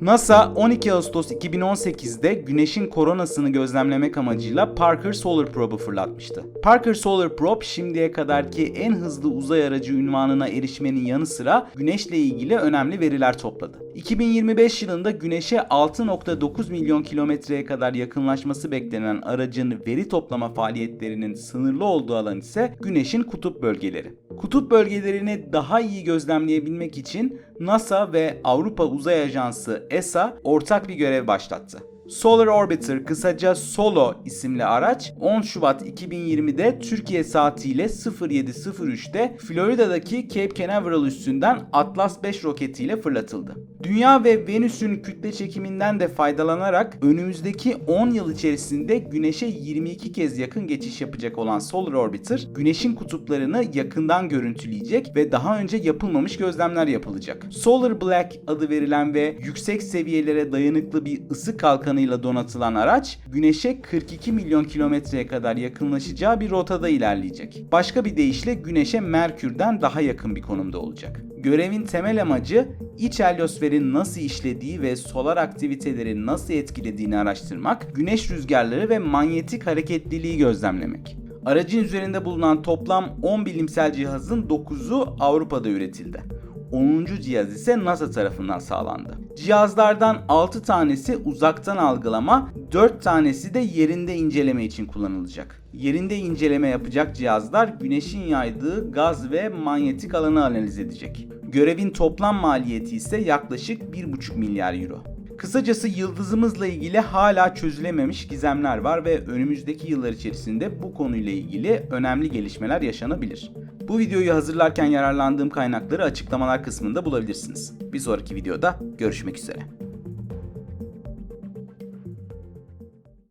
NASA 12 Ağustos 2018'de Güneş'in koronasını gözlemlemek amacıyla Parker Solar Probe'u fırlatmıştı. Parker Solar Probe şimdiye kadarki en hızlı uzay aracı ünvanına erişmenin yanı sıra Güneş'le ilgili önemli veriler topladı. 2025 yılında Güneş'e 6.9 milyon kilometreye kadar yakınlaşması beklenen aracın veri toplama faaliyetlerinin sınırlı olduğu alan ise Güneş'in kutup bölgeleri. Kutup bölgelerini daha iyi gözlemleyebilmek için NASA ve Avrupa Uzay Ajansı ESA ortak bir görev başlattı. Solar Orbiter kısaca SOLO isimli araç 10 Şubat 2020'de Türkiye saatiyle 07.03'te Florida'daki Cape Canaveral üstünden Atlas 5 roketiyle fırlatıldı. Dünya ve Venüs'ün kütle çekiminden de faydalanarak önümüzdeki 10 yıl içerisinde Güneş'e 22 kez yakın geçiş yapacak olan Solar Orbiter, Güneş'in kutuplarını yakından görüntüleyecek ve daha önce yapılmamış gözlemler yapılacak. Solar Black adı verilen ve yüksek seviyelere dayanıklı bir ısı kalkanıyla donatılan araç, Güneş'e 42 milyon kilometreye kadar yakınlaşacağı bir rotada ilerleyecek. Başka bir deyişle Güneş'e Merkür'den daha yakın bir konumda olacak. Görevin temel amacı iç heliosferin nasıl işlediği ve solar aktiviteleri nasıl etkilediğini araştırmak, güneş rüzgarları ve manyetik hareketliliği gözlemlemek. Aracın üzerinde bulunan toplam 10 bilimsel cihazın 9'u Avrupa'da üretildi. 10. cihaz ise NASA tarafından sağlandı. Cihazlardan 6 tanesi uzaktan algılama, 4 tanesi de yerinde inceleme için kullanılacak. Yerinde inceleme yapacak cihazlar güneşin yaydığı gaz ve manyetik alanı analiz edecek. Görevin toplam maliyeti ise yaklaşık 1,5 milyar euro. Kısacası yıldızımızla ilgili hala çözülememiş gizemler var ve önümüzdeki yıllar içerisinde bu konuyla ilgili önemli gelişmeler yaşanabilir. Bu videoyu hazırlarken yararlandığım kaynakları açıklamalar kısmında bulabilirsiniz. Bir sonraki videoda görüşmek üzere.